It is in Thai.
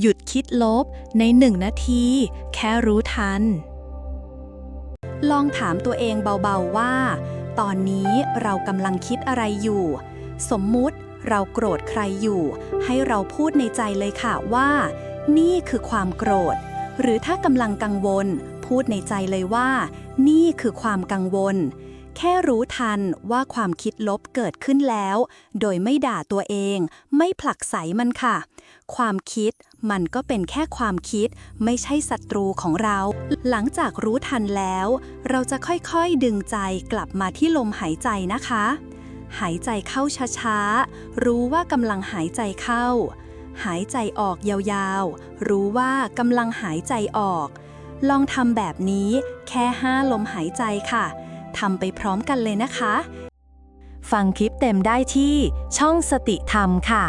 หยุดคิดลบในหนึ่งนาที แค่รู้ทัน ลองถามตัวเองเบาๆว่า ตอนนี้เรากำลังคิดอะไรอยู่ สมมุติเราโกรธใครอยู่ ให้เราพูดในใจเลยค่ะว่า นี่คือความโกรธ หรือถ้ากำลังกังวล พูดในใจเลยว่า นี่คือความกังวล แค่รู้ทันว่าความคิดลบเกิดขึ้นแล้ว โดยไม่ด่าตัวเอง ไม่ผลักไสมันค่ะ ความคิดมันก็เป็นแค่ความคิดไม่ใช่ศัตรูของเรา หลังจากรู้ทันแล้ว เราจะค่อยๆดึงใจกลับมาที่ลมหายใจนะคะ หายใจเข้าช้าๆ รู้ว่ากำลังหายใจเข้า หายใจออกยาวๆ รู้ว่ากำลังหายใจออก ลองทำแบบนี้แค่ห้าลมหายใจค่ะทำไปพร้อมกันเลยนะคะ ฟังคลิปเต็มได้ที่ช่องสติธรรมค่ะ